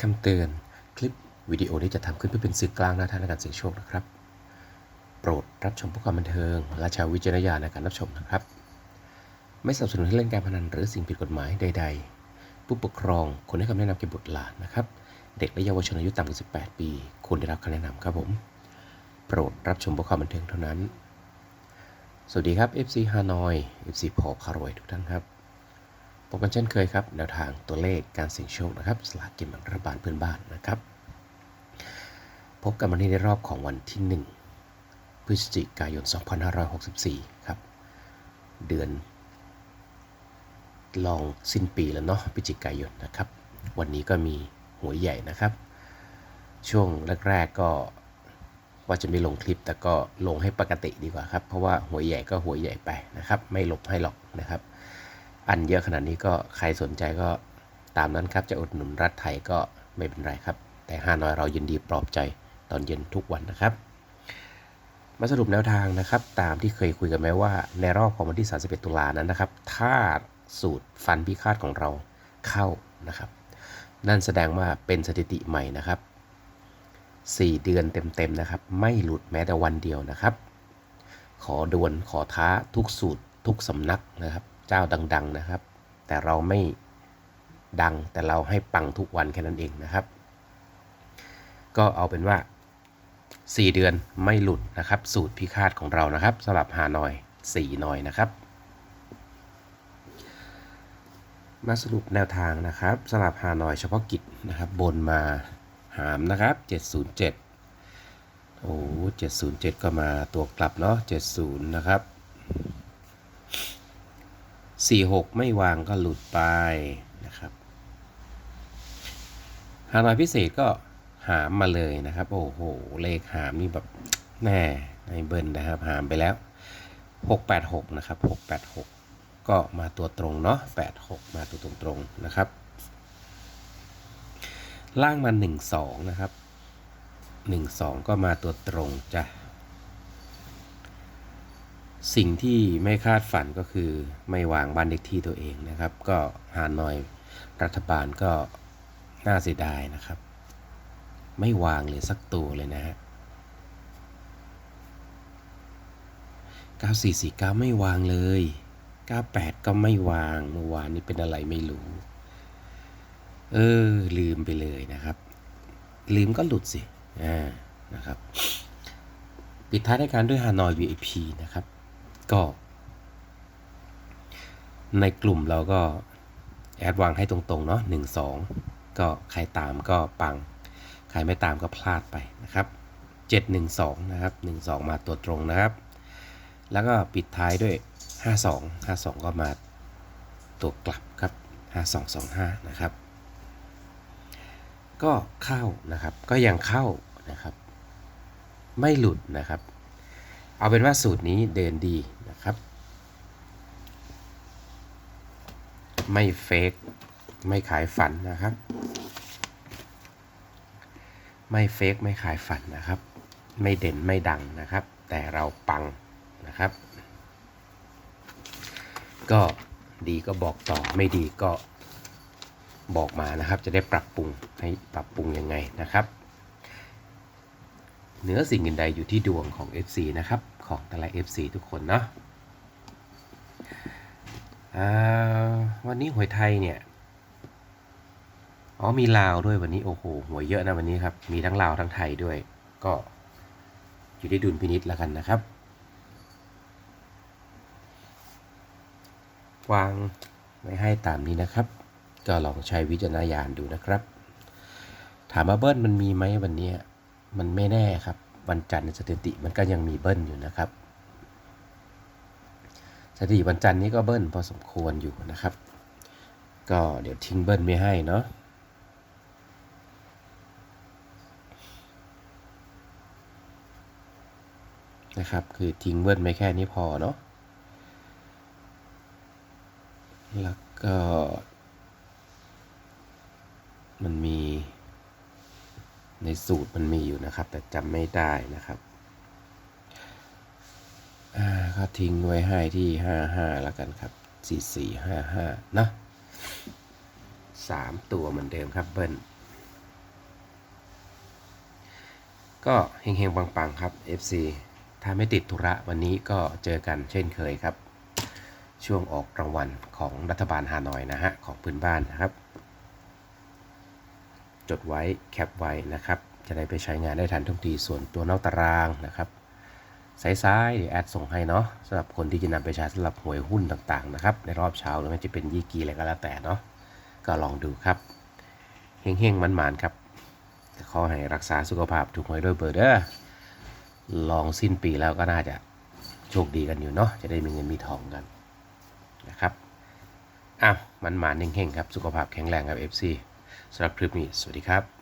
คำเตือน คลิปวิดีโอนี้จะทำขึ้นเพื่อเป็นสื่อกลางหน้าทางในการเสี่ยงโชคนะครับ โปรดรับชมเพื่อความบันเทิง และใช้วิจารณญาณในการรับชมนะครับ ไม่สนับสนุนให้เล่นการพนันหรือสิ่งผิดกฎหมายใด ๆ ผู้ปกครองควรให้คำแนะนำแก่บุตรหลานนะครับ เด็กและเยาวชนอายุต่ำกว่า 18 ปีควรได้รับคำแนะนำครับผม โปรดรับชมเพื่อความบันเทิงเท่านั้น สวัสดีครับ FC ฮานอย FC พอคารวยทุกท่านครับ พบกันเช่นเคยครับแนวทางตัวเลขการเสี่ยงโชคนะครับสลากกินแบ่งรัฐบาลเพื่อนบ้านนะครับ พบกันวันนี้ในรอบของวันที่ 1 พฤศจิกายน 2564 ครับ เดือน ลองสิ้นปีแล้วเนาะพฤศจิกายนนะครับ วันนี้ก็มีหวยใหญ่นะครับ ช่วงแรกๆก็ว่าจะไม่ลงคลิปแต่ก็ลงให้ปกติดีกว่าครับ เพราะว่าหวยใหญ่ก็หวยใหญ่ไปนะครับ ไม่หลบให้หรอกนะครับ อันเยอะขนาดนี้ก็ใครสนใจก็ตามนั้นครับ จะอุดหนุนรัฐไทยก็ไม่เป็นไรครับ แต่ฮาน้อยเรายินดีปลอบใจตอนเย็นทุกวันนะครับ มาสรุปแนวทางนะครับ ตามที่เคยคุยกันไหมว่า ในรอบของวันที่ 31 ตุลานั้นนะครับ ถ้าสูตรฟันพิฆาตของเราเข้านะครับ นั่นแสดงว่าเป็นสถิติใหม่นะครับ 4 เดือนเต็มๆนะครับ ไม่หลุดแม้แต่วันเดียวนะครับ ขอดวลขอท้าทุกสูตรทุกสำนักนะครับ เจ้าดัง ๆนะครับ แต่เราไม่ดังแต่เราให้ปังทุกวันแค่นั้นเองนะครับ ก็เอาเป็นว่า 4 เดือนไม่หลุดนะครับ สูตรพิฆาตของเรานะครับสำหรับฮานอย4หน่อยนะครับ มาสรุปแนวทางนะครับสำหรับฮานอยเฉพาะกิจนะครับ บนมาหามนะครับ 707โอ้707 ก็มาตัวกลับเนาะ70 นะครับ 46ไม่วางก็หลุดไปนะครับฮานอยพิเศษก็หามมาเลยนะครับ โอ้โห เลขหามนี่แบบแน่ในเบิ้ลนนะครับ หามไปแล้ว 686 นะครับ 686 ก็มาตัวตรงเนาะ86 มาตัวตรงตรงๆนะครับ ล่างมา 12 นะครับ 12 ก็มาตัวตรงจ้ะ สิ่งที่ไม่คาดฝันก็คือไม่วางบ้านเด็กที่ตัวเองนะครับ ก็ฮานอยรัฐบาลก็น่าเสียดายนะครับ ไม่วางเลยสักตัวเลยนะฮะ9449 ไม่วางเลย 98 ก็ไม่วางเมื่อวานนี้เป็นอะไรไม่รู้ เออ ลืมไปเลยนะครับ ลืมก็หลุดสิ อ่า นะครับ ปิดท้ายรายการด้วยฮานอย VIP นะครับ ก็ ในกลุ่มเราก็ แอดวางให้ตรงๆเนาะหนึ่งสองก็ใครตามก็ปัง ใครไม่ตามก็พลาดไปนะครับ 712 นะครับ 12 มาตัวตรงนะครับ แล้วก็ปิดท้ายด้วย 52 52 ก็มาตัวกลับครับ 5225 นะครับ ก็เข้านะครับ ก็ยังเข้านะครับ ไม่หลุดนะครับ เอาเป็นว่าสูตรนี้เดินดี ครับ ไม่เฟกไม่ขายฝันนะครับ ไม่เฟกไม่ขายฝันนะครับ ไม่เด่นไม่ดังนะครับ แต่เราปังนะครับ ก็ดีก็บอกต่อไม่ดีก็บอกมานะครับ จะได้ปรับปรุงให้ปรับปรุงยังไงนะครับเหนือสิ่งอื่นใดอยู่ที่ดวงของ FC นะครับ ของแต่ละ FC ทุกคนเนาะ วันนี้หวยไทยเนี่ย อ๋อมีลาวด้วยวันนี้โอ้โหหวยเยอะนะวันนี้ครับ มีทั้งลาวทั้งไทยด้วย ก็อยู่ที่ดุลพินิษแล้วกันนะครับ วางไว้ให้ตามนี้นะครับ ก็ลองใช้วิจารณญาณดูนะครับ ถามว่าเบิ้ลมันมีไหมวันนี้ มันไม่แน่ครับ วันจันทร์สถิติมันก็ยังมีเบิ้ลอยู่นะครับ สถิติวันจันทร์นี้ก็เบิ้ลพอสมควรอยู่นะครับ ก็เดี๋ยวทิ้งเบิ้ลไม่ให้เนาะนะครับ คือทิ้งเบิ้ลไม่แค่นี้พอเนาะแล้วก็ มันมีในสูตรมันมีอยู่นะครับ แต่จำไม่ได้นะครับ ก็ทิ้งไว้ให้ที่ห้าห้าแล้วกันครับสี่สี่ห้าห้านะสามตัวเหมือนเดิมครับเบิ้ลก็เฮงๆปังๆ ครับ FC ถ้าไม่ติดธุระวันนี้ก็เจอกันเช่นเคยครับ ช่วงออกรางวัลของรัฐบาลฮานอยนะฮะ ของพื้นบ้านนะครับ จดไว้แคปไว้นะครับ จะได้ไปใช้งานได้ทันทุกทีส่วนตัวนอกตารางนะครับ ซ้ายๆเดี๋ยวแอดส่งให้เนาะสำหรับคนที่จะนำไปใช้สำหรับหวยหุ้นต่างๆนะครับในรอบเช้าหรือมันจะเป็นยี่กีอะไรก็แล้วแต่เนาะก็ลองดูครับเฮงๆมันๆครับขอให้รักษาสุขภาพถูกหวยด้วยเบอร์เด้อลองสิ้นปีแล้วก็น่าจะโชคดีกันอยู่เนาะจะได้มีเงินมีทองกันนะครับอ้าวมันๆเฮงๆครับ สุขภาพแข็งแรงครับ FC สำหรับคลิปนี้ สวัสดีครับ